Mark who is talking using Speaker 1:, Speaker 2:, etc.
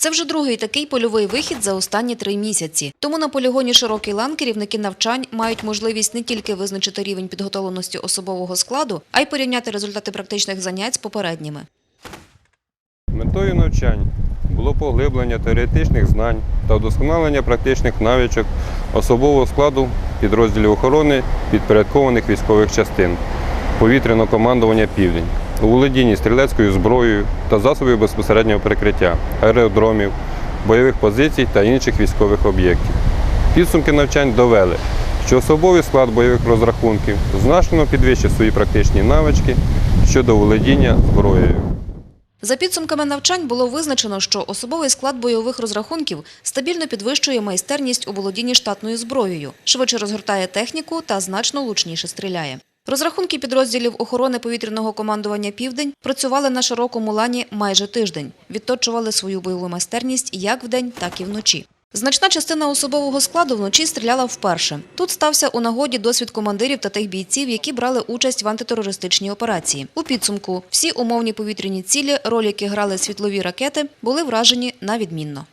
Speaker 1: Це вже другий такий польовий вихід за останні три місяці. Тому на полігоні широкий лан керівники навчань мають можливість не тільки визначити рівень підготовленості особового складу, а й порівняти результати практичних занять з попередніми.
Speaker 2: Метою навчань було поглиблення теоретичних знань та вдосконалення практичних навичок особового складу підрозділів охорони підпорядкованих військових частин, повітряного командування Південь, у володінні стрілецькою зброєю та засобів безпосереднього перекриття, аеродромів, бойових позицій та інших військових об'єктів. Підсумки навчань довели, що особовий склад бойових розрахунків значно підвищив свої практичні навички щодо володіння зброєю.
Speaker 1: За підсумками навчань було визначено, що особовий склад бойових розрахунків стабільно підвищує майстерність у володінні штатною зброєю, швидше розгортає техніку та значно лучніше стріляє. Розрахунки підрозділів охорони повітряного командування Південь працювали на широкому лані майже тиждень, відточували свою бойову майстерність як вдень, так і вночі. Значна частина особового складу вночі стріляла вперше. Тут стався у нагоді досвід командирів та тих бійців, які брали участь в антитерористичній операції. У підсумку всі умовні повітряні цілі, роль яких грали світлові ракети, були вражені на відмінно.